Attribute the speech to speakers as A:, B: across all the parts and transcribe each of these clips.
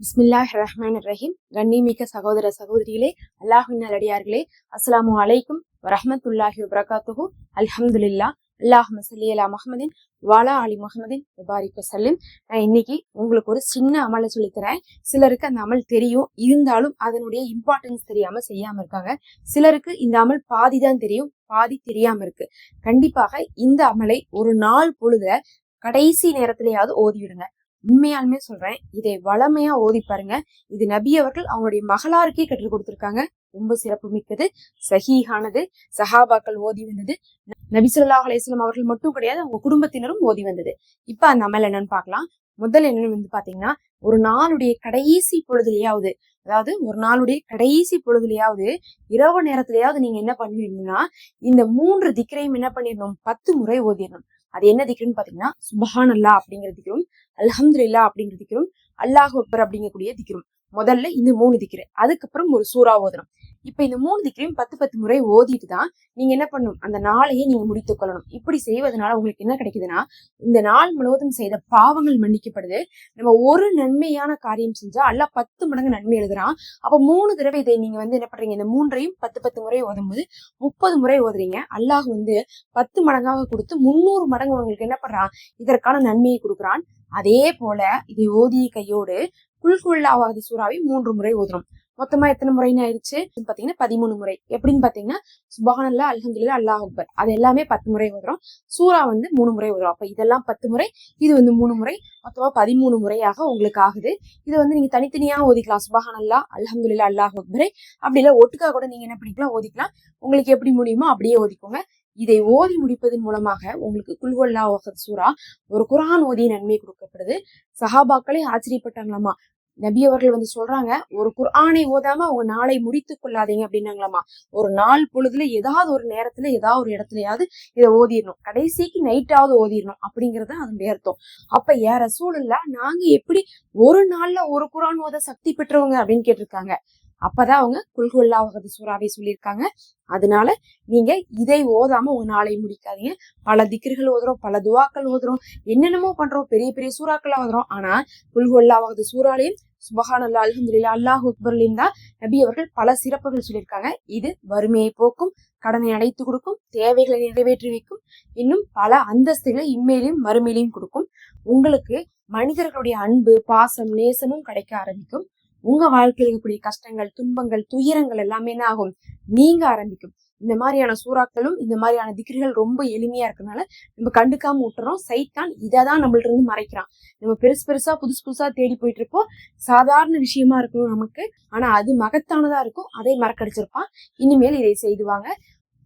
A: பிஸ்மில்லாஹ் ரஹ்மான் ரஹீம் கண்ணிமிக்க சகோதர சகோதரிகளே அல்லாஹின் அடியார்களே அஸ்லாமு அலைக்கும் வரஹமத்துல்லாஹி வபரகாத்துஹு. அல்ஹம்துலில்லா அல்லாஹ் மசல்லி அலா முகமதின் வாலா அலி முகமதின் முபாரிக் வசல்லிம் நான் இன்னைக்கு உங்களுக்கு ஒரு சின்ன அமலை சொல்லித்தரேன். சிலருக்கு அந்த அமல் தெரியும். இருந்தாலும் அதனுடைய இம்பார்ட்டன்ஸ் தெரியாம செய்யாம இருக்காங்க. சிலருக்கு இந்த அமல் பாதி தான் தெரியும். பாதி தெரியாம இருக்கு. கண்டிப்பாக இந்த அமலை ஒரு நாள் பொழுதுல கடைசி நேரத்திலேயாவது ஓதிவிடுங்க. உண்மையாலுமே சொல்றேன் இதை வளமையா ஓதி பாருங்க. இது நபி அவர்கள் அவங்களுடைய மகளாருக்கே கற்றுக் கொடுத்திருக்காங்க. ரொம்ப சிறப்பு மிக்கது சஹீஹானது சஹாபாக்கள் ஓதி வந்தது. நபி அலையம் அவர்கள் மட்டும் கிடையாது அவங்க குடும்பத்தினரும் ஓதி வந்தது. இப்ப அந்த அமல் என்னன்னு பாக்கலாம் முதல் என்னன்னு வந்து பாத்தீங்கன்னா ஒரு நாளுடைய கடைசி பொழுதுலயாவது அதாவது ஒரு நாளுடைய கடைசி பொழுதுலயாவது இரவு நேரத்திலேயாவது நீங்க என்ன பண்ணிடணும்னா இந்த மூன்று திக்கரையும் என்ன பண்ணிடணும் பத்து முறை ஓதிடணும் அது என்ன திக்ருன்னு பாத்தீங்கன்னா சுபஹான் அல்லா அப்படிங்கிற அல்ஹம்துல்லா அப்படிங்கிற திக்ரும் அல்லாஹ் அக்பர் அப்படிங்கக்கூடிய திக்கிறோம் முதல்ல இந்த மூணு திக்ரு. அதுக்கப்புறம் ஒரு சூறா ஓதணும். இப்ப இந்த மூணு திக்கரையும் பத்து பத்து முறை ஓதிட்டு தான் நீங்க என்ன பண்ணணும்? அந்த நாளையே நீங்க முடித்துக் கொள்ளணும். இப்படி செய்வதனால உங்களுக்கு என்ன கிடைக்குதுன்னா இந்த நாள் முழுவதும் செய்த பாவங்கள் மன்னிக்கப்படுது. நம்ம ஒரு நன்மையான காரியம் செஞ்சா அல்ல பத்து மடங்கு நன்மை எழுதுறான். அப்ப மூணு தடவை இதை நீங்க வந்து என்ன பண்றீங்க? இந்த மூன்றையும் பத்து பத்து முறை ஓதும்போது முப்பது முறை ஓதுறீங்க. அல்லாஹ் வந்து பத்து மடங்காக கொடுத்து முன்னூறு மடங்கு உங்களுக்கு என்ன பண்றான்? இதற்கான நன்மையை கொடுக்குறான். அதே போல இதை ஓதிய கையோடு குல்குல்லாவாதி சூறாவை மூன்று முறை ஓதுறோம் மொத்தமா எத்தனை முறைன்னு ஆயிடுச்சு பாத்தீங்கன்னா பதிமூணு முறை. எப்படின்னு பாத்தீங்கன்னா சுபானல்லா அல்ஹம்துல்லா அல்லாஹ் அக்பர். அது எல்லாமே பத்து முறை ஓதுறோம். சூறா வந்து மூணு முறை ஓதுறோம். அப்ப இதெல்லாம் பத்து முறை இது வந்து மூணு முறை மொத்தமா பதிமூணு முறையாக உங்களுக்கு ஆகுது. இது வந்து நீங்க தனித்தனியா ஓதிக்கலாம். சுபஹானல்லா அல்ஹம்துல்லா அல்லாஹ் அக்பரை. அப்படி இல்ல ஒட்டுக்கா கூட நீங்க என்ன பண்ணிக்கலாம்? ஓதிக்கலாம். உங்களுக்கு எப்படி முடியுமோ அப்படியே ஓதிக்கோங்க. இதை ஓதி முடிப்பதன் மூலமாக உங்களுக்கு குல்வல்லா சூரா ஒரு குரான் ஓதிய நன்மை கொடுக்கப்படுது. சஹாபாக்களே ஆச்சரியப்பட்டாங்களாமா? நபி அவர்கள் வந்து சொல்றாங்க ஒரு குர்ஆனை ஓதாம அவங்க நாளை முடித்து கொள்ளாதீங்க அப்படின்னாங்களாமா? ஒரு நாள் பொழுதுல ஏதாவது ஒரு நேரத்துல ஏதாவது ஒரு இடத்துலயாவது இதை ஓதிடணும் கடைசிக்கு நைட்டாவது ஓதிடணும் அப்படிங்கறத அதனுடைய அர்த்தம். அப்ப ஏற சூழல்ல நாங்க எப்படி ஒரு நாள்ல ஒரு குரான் ஓத சக்தி பெற்றவங்க? அப்படின்னு கேட்டிருக்காங்க. அப்பதான் அவங்க குல்குல்லாவது சூறாவை சொல்லியிருக்காங்க. அதனால நீங்க இதை ஓதாம உங்க நாளை முடிக்காதீங்க. பல திக்கர்கள் ஓதுறோம் பல துவாக்கள் ஓதுறோம் என்னென்னமோ பண்றோம் பெரிய பெரிய சூறாக்கள் ஓதுறோம். ஆனா குல்குல்லாவது சூறாலையும் சுபஹான் அல்லா அலமதுல்லா அல்லாஹ் அக்பர்லையும் தான் நபி அவர்கள் பல சிறப்புகள் சொல்லியிருக்காங்க. இது வறுமையை போக்கும் கடனை அடைத்து கொடுக்கும் தேவைகளை நிறைவேற்றி வைக்கும் இன்னும் பல அந்தஸ்துகளை இம்மையிலையும் மறுமையிலையும் கொடுக்கும். உங்களுக்கு மனிதர்களுடைய அன்பு பாசம் நேசமும் கிடைக்க ஆரம்பிக்கும். உங்க வாழ்க்கையில் இருக்கக்கூடிய கஷ்டங்கள் துன்பங்கள் துயரங்கள் எல்லாமே என்ன ஆகும்? நீங்க ஆரம்பிக்கும். இந்த மாதிரியான சூறாக்களும் இந்த மாதிரியான திக்ரிகள் ரொம்ப எளிமையா இருக்கனால நம்ம கண்டுக்காம விட்டுறோம். சைத்தான் இதை தான் நம்மள்ட்ட இருந்து மறைக்கிறான். நம்ம பெருசு பெருசா புதுசு புதுசா தேடி போயிட்டு இருப்போம். சாதாரண விஷயமா இருக்கும் நமக்கு. ஆனா அது மகத்தானதா இருக்கும் அதை மறக்கடிச்சிருப்பான். இனிமேல் இதை செய்துவாங்க.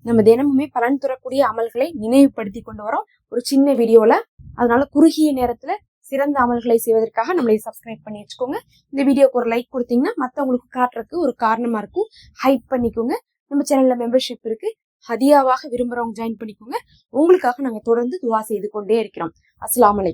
A: நம்ம தினமுமே பலன் தரக்கூடிய அமல்களை நினைவுபடுத்தி கொண்டு வரோம். ஒரு சின்ன வீடியோல அதனால குறுகிய நேரத்துல சிறந்த அமல்களை செய்வதற்காக நம்மளை சப்ஸ்கிரைப் பண்ணி வச்சுக்கோங்க. இந்த வீடியோக்கு ஒரு லைக் கொடுத்தீங்கன்னா மற்றவங்களுக்கு காட்டுறதுக்கு ஒரு காரணமா இருக்கும். ஹைப் பண்ணிக்கோங்க. நம்ம சேனல்ல மெம்பர்ஷிப் இருக்கு. ஹதியாவாக விரும்புறவங்க ஜாயின் பண்ணிக்கோங்க. உங்களுக்காக நாங்கள் தொடர்ந்து துவா செய்து கொண்டே இருக்கிறோம். அஸ்லாம் வலைக்கும்